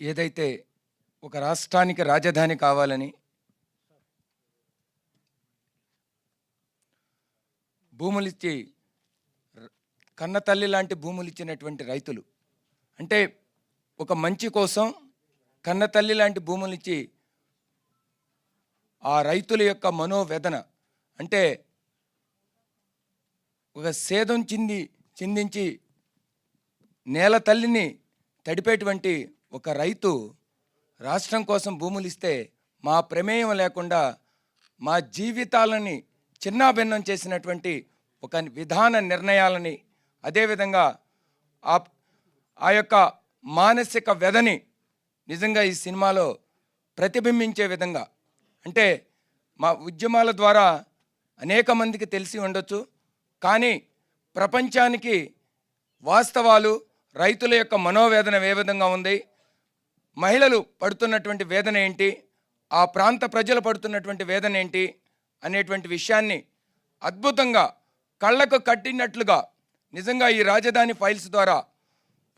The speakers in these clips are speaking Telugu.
ఏదైతే ఒక రాష్ట్రానికి రాజధాని కావాలని భూములిచ్చి కన్నతల్లి కన్న తల్లి లాంటి భూములు ఇచ్చినటువంటి రైతులు అంటే ఒక మంచి కోసం కన్న తల్లి లాంటి భూములు ఇచ్చి ఆ రైతుల యొక్క మనోవేదన అంటే ఒక సేదం చింది చిందించి నేల తల్లిని తడిపేటువంటి ఒక రైతు రాష్ట్రం కోసం భూములు ఇస్తే మా ప్రమేయం లేకుండా మా జీవితాలని చిన్నాభిన్నం చేసినటువంటి ఒక విధాన నిర్ణయాలని అదేవిధంగా ఆ ఆ యొక్క మానసిక వ్యధని నిజంగా ఈ సినిమాలో ప్రతిబింబించే విధంగా. అంటే మా ఉద్యమాల ద్వారా అనేక మందికి తెలిసి ఉండొచ్చు కానీ ప్రపంచానికి వాస్తవాలు రైతుల యొక్క మనోవేదన ఏ విధంగా ఉంది మహిళలు పడుతున్నటువంటి వేదన ఏంటి? ఆ ప్రాంత ప్రజలు పడుతున్నటువంటి వేదన ఏంటి? అనేటువంటి విషయాన్ని అద్భుతంగా కళ్ళకు కట్టినట్లుగా నిజంగా ఈ రాజధాని ఫైల్స్ ద్వారా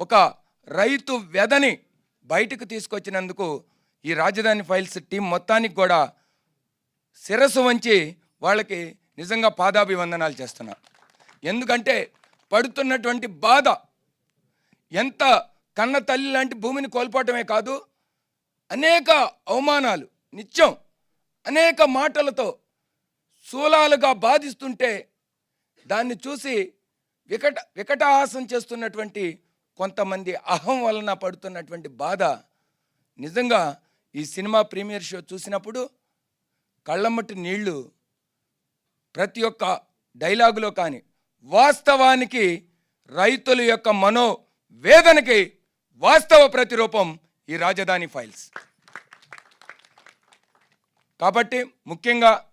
ఒక రైతు వ్యధని బయటకు తీసుకొచ్చినందుకు ఈ రాజధాని ఫైల్స్ టీం మొత్తానికి కూడా శిరస్సు వంచి వాళ్ళకి నిజంగా పాదాభివందనాలు చేస్తున్నా ఎందుకంటే పడుతున్నటువంటి బాధ ఎంత కన్న తల్లి లాంటి భూమిని కోల్పోవటమే కాదు అనేక అవమానాలు నిత్యం అనేక మాటలతో శూలాలుగా బాధిస్తుంటే దాన్ని చూసి వికట వికటాహాసం చేస్తున్నటువంటి కొంతమంది అహం వలన పడుతున్నటువంటి బాధ నిజంగా ఈ సినిమా ప్రీమియర్ షో చూసినప్పుడు కళ్ళమ్మటి నీళ్ళు ప్రతి ఒక్క డైలాగులో కానీ వాస్తవానికి రైతుల యొక్క మనో వేదనకి వాస్తవ ప్రతిరూపం ఈ రాజధాని ఫైల్స్. కాబట్టి ముఖ్యంగా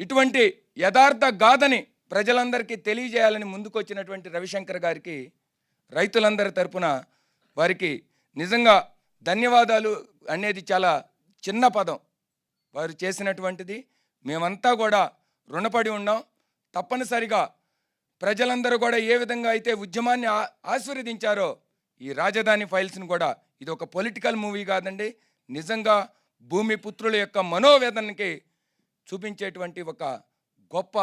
ఇటువంటి యథార్థ గాథని ప్రజలందరికీ తెలియజేయాలని ముందుకొచ్చినటువంటి రవిశంకర్ గారికి రైతులందరి తరపున వారికి నిజంగా ధన్యవాదాలు అనేది చాలా చిన్న పదం. వారు చేసినటువంటిది మేమంతా కూడా రుణపడి ఉన్నాం. తప్పనిసరిగా ప్రజలందరూ కూడా ఏ విధంగా అయితే ఉద్యమాన్ని ఆ- ఆశీర్వదించారో ఈ రాజధాని ఫైల్స్ని కూడా ఇది ఒక పొలిటికల్ మూవీ కాదండి. నిజంగా భూమి పుత్రుల యొక్క మనోవేదనకి చూపించేటువంటి ఒక గొప్ప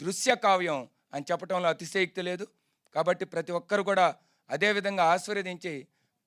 దృశ్య కావ్యం అని చెప్పడంలో అతిశయక్తి లేదు. కాబట్టి ప్రతి ఒక్కరు కూడా అదేవిధంగా ఆశీర్వదించి